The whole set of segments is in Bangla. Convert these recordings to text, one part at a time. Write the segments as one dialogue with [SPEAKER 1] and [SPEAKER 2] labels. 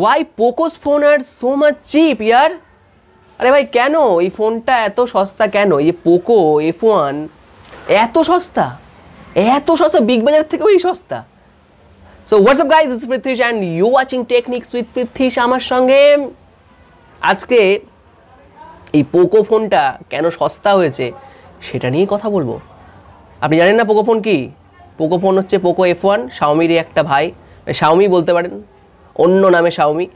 [SPEAKER 1] Why Poco's phone are so much cheap ইয়ার আরে ভাই, কেন? এই ফোনটা এত সস্তা কেন? এই পোকো এফ ওয়ান এত সস্তা? এত সস্তা বিগ বাজার থেকেও এই সস্তা? So what's up guys is Prithish and you watching techniques with Prithish আমার সঙ্গে। আজকে এই পোকো ফোনটা কেন সস্তা হয়েছে সেটা নিয়েই কথা বলব। আপনি জানেন না পোকো ফোন কি? পোকো ফোন হচ্ছে পোকো এফ ওয়ান শাওমিরই একটা ভাই। শাওমি বলতে পারেন অন্য নামে শাওমি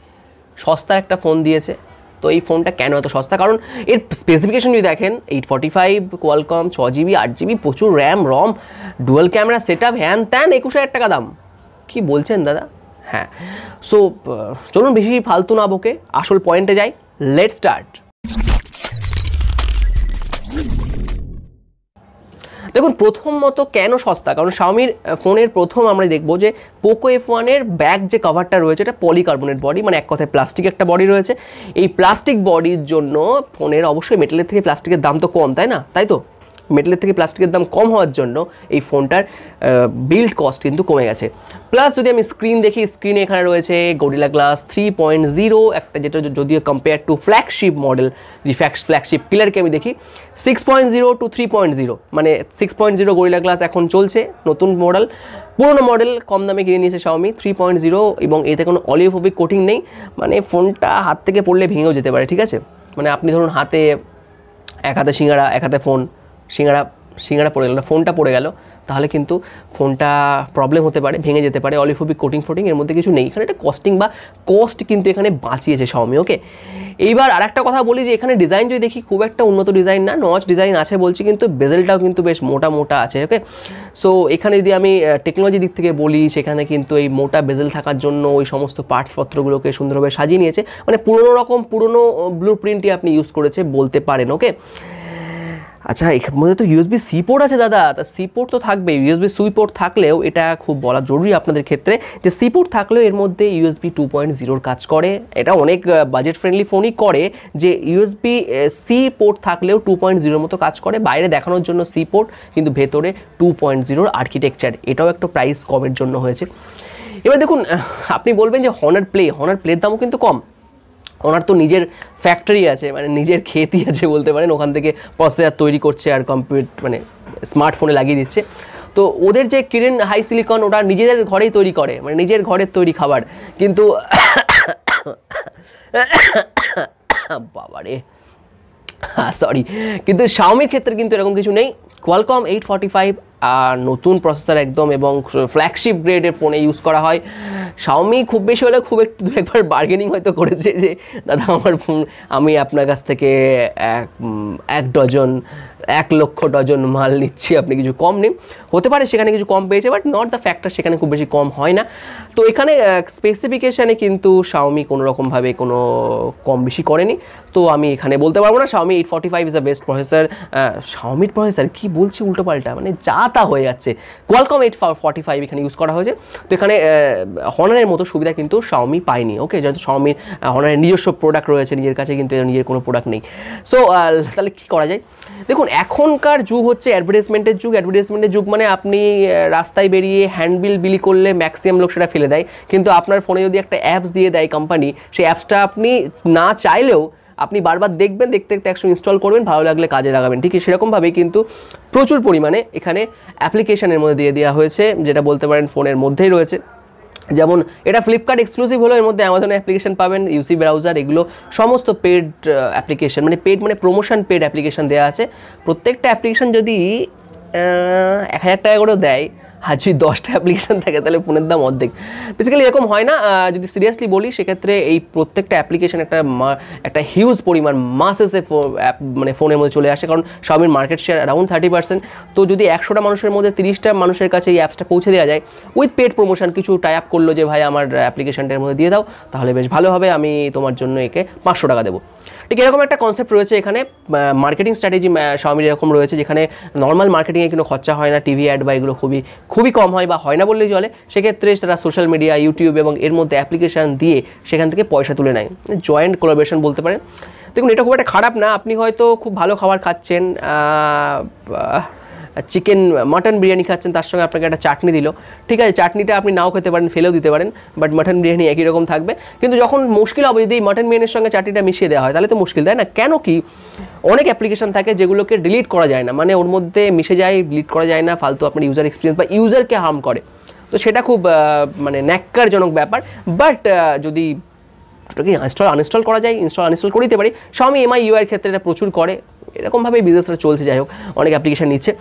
[SPEAKER 1] সস্তার একটা ফোন দিয়েছে। তো এই ফোনটা কেন এত সস্তা? কারণ এর স্পেসিফিকেশন যদি দেখেন এইট ফর্টি ফাইভ কোয়ালকম ছ জিবি আট জিবি প্রচুর RAM ROM dual camera set up হ্যান ত্যান একুশ হাজার টাকা দাম। কী বলছেন দাদা? হ্যাঁ। সো চলুন বেশি ফালতু না বকে, আসল পয়েন্টে যাই। লেট স্টার্ট দেখুন, প্রথম মতো কেন সস্তা? কারণ শাওমির ফোনের প্রথম আমরা দেখব যে পোকো এফ ওয়ানের ব্যাক যে কভারটা রয়েছে, এটা পলিকার্বনেট বডি মানে এক কথায় প্লাস্টিক একটা বডি রয়েছে। এই প্লাস্টিক বডির জন্য ফোনের অবশ্যই মেটালের থেকে প্লাস্টিকের দাম তো কম, তাই না? তাই তো? মেটালের থেকে প্লাস্টিকের দাম কম হওয়ার জন্য এই ফোনটার বিল্ড কস্ট কিন্তু কমে গেছে। প্লাস যদি আমি স্ক্রিন দেখি স্ক্রিনে এখানে রয়েছে Gorilla Glass three point zero একটা যেটা যদিও কম্পেয়ার টু ফ্ল্যাগশিপ মডেল যে ফ্ল্যাগশিপ কিলারকে আমি দেখি six point zero two three point zero মানে six point zero Gorilla Glass এখন চলছে, নতুন মডেল পুরোনো মডেল কম দামে কিনে নিয়েছে শাওমি থ্রি পয়েন্ট জিরো এবং এতে কোনো অলিওফোবিক কোটিং নেই। মানে ফোনটা হাত থেকে পড়লে ভেঙেও যেতে পারে, ঠিক আছে? মানে আপনি ধরুন হাতে এক হাতে সিঙ্গারা, এক হাতে ফোন সিঙ্গারা সিঙ্গারা পড়ে গেল, না, ফোনটা পড়ে গেল, তাহলে কিন্তু ফোনটা প্রবলেম হতে পারে, ভেঙে যেতে পারে, অলিফোবিক কোটিং ফোটিং এর মধ্যে কিছু নেই। এখানে একটা কস্টিং বা কস্ট কিন্তু এখানে বাঁচিয়েছে শাওমি ওকে এইবার আর একটা কথা বলি যে এখানে ডিজাইন যদি দেখি, খুব একটা উন্নত ডিজাইন না নচ ডিজাইন আছে বলছি, কিন্তু বেজেলটাও কিন্তু বেশ মোটা মোটা আছে ওকে সো এখানে যদি আমি টেকনোলজি দিক থেকে বলি, সেখানে কিন্তু এই মোটা বেজেল থাকার জন্য ওই সমস্ত পার্টসপত্রগুলোকে সুন্দরভাবে সাজিয়ে নিয়েছে। মানে পুরনো রকম, পুরনো ব্লু প্রিন্টই আপনি ইউজ করেছে বলতে পারেন ওকে আচ্ছা এখান মধ্যে তো ইউএসবি সি পোর্ট আছে দাদা। তা সি পোর্ট তো থাকবে ইউএসবি সুই পোর্ট থাকলেও এটা খুব বলা জরুরি আপনাদের ক্ষেত্রে যে সি পোর্ট থাকলেও এর মধ্যে ইউএসবি টু পয়েন্ট জিরোর কাজ করে। এটা অনেক বাজেট ফ্রেন্ডলি ফোনই করে যে ইউএসবি সি পোর্ট থাকলেও টু পয়েন্ট জিরোর মতো কাজ করে। বাইরে দেখানোর জন্য সি পোর্ট কিন্তু ভেতরে টু পয়েন্ট জিরোর আর্কিটেকচার এটাও একটা প্রাইস কমের জন্য হয়েছে। এবার দেখুন আপনি বলবেন যে হনার প্লে হনার প্লের দামও কিন্তু কম। ওনার তো নিজের ফ্যাক্টরি আছে মানে নিজের খেতই আছে বলতে পারেন, ওখান থেকে প্রসেসর তৈরি করছে আর কম্পিউট মানে স্মার্টফোনে লাগিয়ে দিচ্ছে। তো ওদের যে কিরেন হাই সিলিকন ওটা নিজেদের ঘরেই তৈরি করে মানে নিজের ঘরের তৈরি খাবার। কিন্তু বাবারে সরি কিন্তু শাওমির ক্ষেত্রে কিন্তু এরকম কিছু নেই। কোয়ালকম এইট ফর্টি ফাইভ নতুন প্রসেসর একদম এবং ফ্ল্যাগশিপ গ্রেডের ফোনে ইউজ করা হয়। শাওমি খুব বেশি হলে খুব একটু দু একবার বার্গেনিং হয়তো করেছে যে, দাদা, আমার ফোন আমি আপনার কাছ থেকে এক এক ডজন এক লক্ষ ডজন মাল নিচ্ছি, আপনি কিছু কম নিন। হতে পারে সেখানে কিছু কম পেয়েছে বাট নট দ্য ফ্যাক্টর সেখানে খুব বেশি কম হয় না। তো এখানে স্পেসিফিকেশানে কিন্তু শাওমি কোনো রকমভাবে কোনো কম বেশি করেনি। তো আমি এখানে বলতে পারব না Xiaomi eight forty five is the best processor শাওমির processor কী বলছি উল্টোপাল্টা মানে যা তা হয়ে যাচ্ছে। কোয়ালকম এইট ফর্টি ফাইভ এখানে ইউজ করা হয়েছে। তো এখানে হনারের মতো সুবিধা কিন্তু শাওমি পায়নি ওকে যেহেতু শাওমির হনারের নিজস্ব প্রোডাক্ট রয়েছে, নিজের কাছে কিন্তু নিজের কোনো প্রোডাক্ট নেই। সো তাহলে কী করা যায়? দেখুন, এখনকার যুগ হচ্ছে অ্যাডভার্টাইজমেন্টের যুগ। অ্যাডভার্টাইজমেন্টের যুগ মানে আপনি রাস্তায় বেরিয়ে হ্যান্ডবিল বিলি করলে ম্যাক্সিমাম লোক সেটা ফেলে দেয়। কিন্তু আপনার ফোনে যদি একটা অ্যাপস দিয়ে দেয় কোম্পানি সেই অ্যাপসটা আপনি না চাইলেও আপনি বারবার দেখবেন, দেখতে দেখতে একশো ইনস্টল করবেন, ভালো লাগলে কাজে লাগাবেন। ঠিক সেরকমভাবেই কিন্তু প্রচুর পরিমাণে এখানে অ্যাপ্লিকেশানের মধ্যে দিয়ে দেওয়া হয়েছে, যেটা বলতে পারেন ফোনের মধ্যেই রয়েছে। যেমন এটা ফ্লিপকার্ট এক্সক্লুসিভ হলো এর মধ্যে অ্যামাজন অ্যাপ্লিকেশন পাবেন ইউসি ব্রাউজার এগুলো সমস্ত পেড অ্যাপ্লিকেশন মানে পেড মানে প্রমোশন পেড অ্যাপ্লিকেশন দেওয়া আছে। প্রত্যেকটা অ্যাপ্লিকেশন যদি এক হাজার টাকা করেও দেয় আর যদি দশটা অ্যাপ্লিকেশন থাকে, তাহলে ফোনের দাম অর্ধেক। বেসিক্যালি এরকম হয় না যদি সিরিয়াসলি বলি, সেক্ষেত্রে এই প্রত্যেকটা অ্যাপ্লিকেশন একটা একটা হিউজ পরিমাণ মাসেসে মানে ফোনের মধ্যে চলে আসে। কারণ সবের market share around thirty percent তো যদি একশোটা মানুষের মধ্যে তিরিশটা মানুষের কাছে এই অ্যাপসটা পৌঁছে দেওয়া যায় উইথ পেড প্রমোশন কিছু টাই আপ করল যে, ভাই, আমার অ্যাপ্লিকেশানটার মধ্যে দিয়ে দাও, তাহলে বেশ ভালো হবে, আমি তোমার জন্য একে পাঁচশো টাকা দেবো। ঠিক এরকম একটা কনসেপ্ট রয়েছে এখানে। মার্কেটিং স্ট্র্যাটেজি শাওমির এরকম রয়েছে, যেখানে নর্মাল মার্কেটিংয়ে কোনো খরচা হয় না টিভি অ্যাড বা এগুলো খুবই খুবই কম হয় বা হয় না বললেই চলে। সেক্ষেত্রে তারা সোশ্যাল মিডিয়া ইউটিউব এবং এর মধ্যে অ্যাপ্লিকেশান দিয়ে সেখান থেকে পয়সা তুলে নেয়। জয়েন্ট কোলাবরেশন বলতে পারেন। দেখুন, এটা খুব একটা খারাপ না। আপনি হয়তো খুব ভালো খাবার খাচ্ছেন চিকেন, মাটন বিরিয়ানি খাচ্ছেন, তার সঙ্গে আপনাকে একটা চাটনি দিল। ঠিক আছে, চাটনিটা আপনি নাও খেতে পারেন, ফেলেও দিতে পারেন বাট মাটন বিরিয়ানি একই রকম থাকবে। কিন্তু যখন মুশকিল হবে যদি এই মাটন বিরিয়ানির সঙ্গে চাটনিটা মিশিয়ে দেওয়া হয়, তাহলে তো মুশকিল, তাই না? কেন কি অনেক অ্যাপ্লিকেশন থাকে যেগুলোকে ডিলিট করা যায় না। মানে ওর মধ্যে মিশে যায় ডিলিট করা যায় না, ফালতু আপনার ইউজার এক্সপিরিয়েন্স বা ইউজারকে হার্ম করে। তো সেটা খুব মানে ন্যাক্কারজনক ব্যাপার। বাট যদি ইনস্টল আনইনস্টল করা যায়? ইনস্টল আনইনস্টল করে দিতে পারি। Xiaomi এমআই ইউআই ক্ষেত্রে এটা প্রচুর করে। এরকমভাবেই বিজনেসটা চলছে, যাই হোক, অনেক অ্যাপ্লিকেশন নিচ্ছে।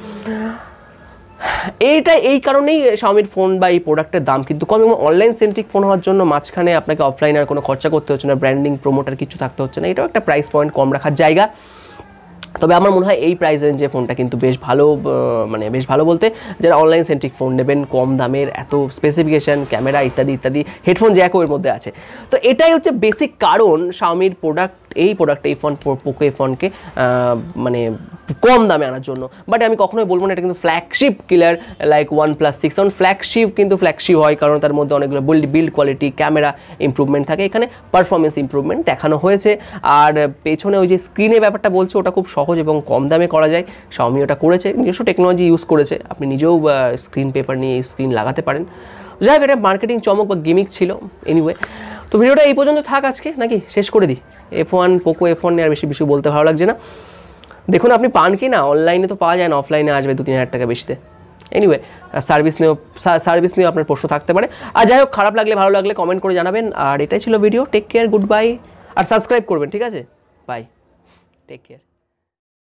[SPEAKER 1] এইটা এই কারণেই শাওমির ফোন বা এই প্রোডাক্টের দাম কিন্তু কম এবং অনলাইন সেন্ট্রিক ফোন হওয়ার জন্য মাঝখানে আপনাকে অফলাইন আর কোনো খরচা করতে হচ্ছে না ব্র্যান্ডিং প্রোমোটার কিছু থাকতে হচ্ছে না। এটাও একটা প্রাইস পয়েন্ট কম রাখার জায়গা। তবে আমার মনে হয় এই প্রাইস রেঞ্জে ফোনটা কিন্তু বেশ ভালো মানে বেশ ভালো বলতে যারা অনলাইন সেন্ট্রিক ফোন নেবেন, কম দামের, এত স্পেসিফিকেশান ক্যামেরা ইত্যাদি ইত্যাদি হেডফোন জ্যাকও এর মধ্যে আছে। তো এটাই হচ্ছে বেসিক কারণ শাওমির প্রোডাক্ট এই প্রোডাক্ট এই ফোন পোকো এই ফোনকে মানে কম দামে আনার জন্য। বাট আমি কখনোই বলব না এটা কিন্তু flagship killer like OnePlus six কারণ ফ্ল্যাগশিপ কিন্তু ফ্ল্যাগশিপ হয় কারণ তার মধ্যে অনেকগুলো build build quality camera improvement থাকে। এখানে পারফরমেন্স ইমপ্রুভমেন্ট দেখানো হয়েছে। আর পেছনে ওই যে স্ক্রিনের ব্যাপারটা বলছে, ওটা খুব সহজ এবং কম দামে করা যায়। শাওমি ওটা করেছে, নিজস্ব টেকনোলজি ইউজ করেছে। আপনি নিজেও স্ক্রিন পেপার নিয়ে স্ক্রিন লাগাতে পারেন। যাই হোক, এটা মার্কেটিং চমক বা গিমিক ছিল। এনিওয়ে তো ভিডিওটা এই পর্যন্ত থাক আজকে, নাকি শেষ করে দিই? F one Poco F one নিয়ে আর বেশি বেশি বলতে ভালো লাগছে না। দেখুন, আপনি পান কি না? অনলাইনে তো পাওয়া যায় না অফলাইনে আসবে দু তিন হাজার টাকা বেশিতে। এনিওয়ে সার্ভিস নিয়েও সার্ভিস নিয়েও আপনার প্রশ্ন থাকতে পারে। আর যাই হোক, খারাপ লাগলে, ভালো লাগলে কমেন্ট করে জানাবেন। আর এটাই ছিল video take care goodbye আর সাবস্ক্রাইব করবেন, ঠিক আছে? Bye take care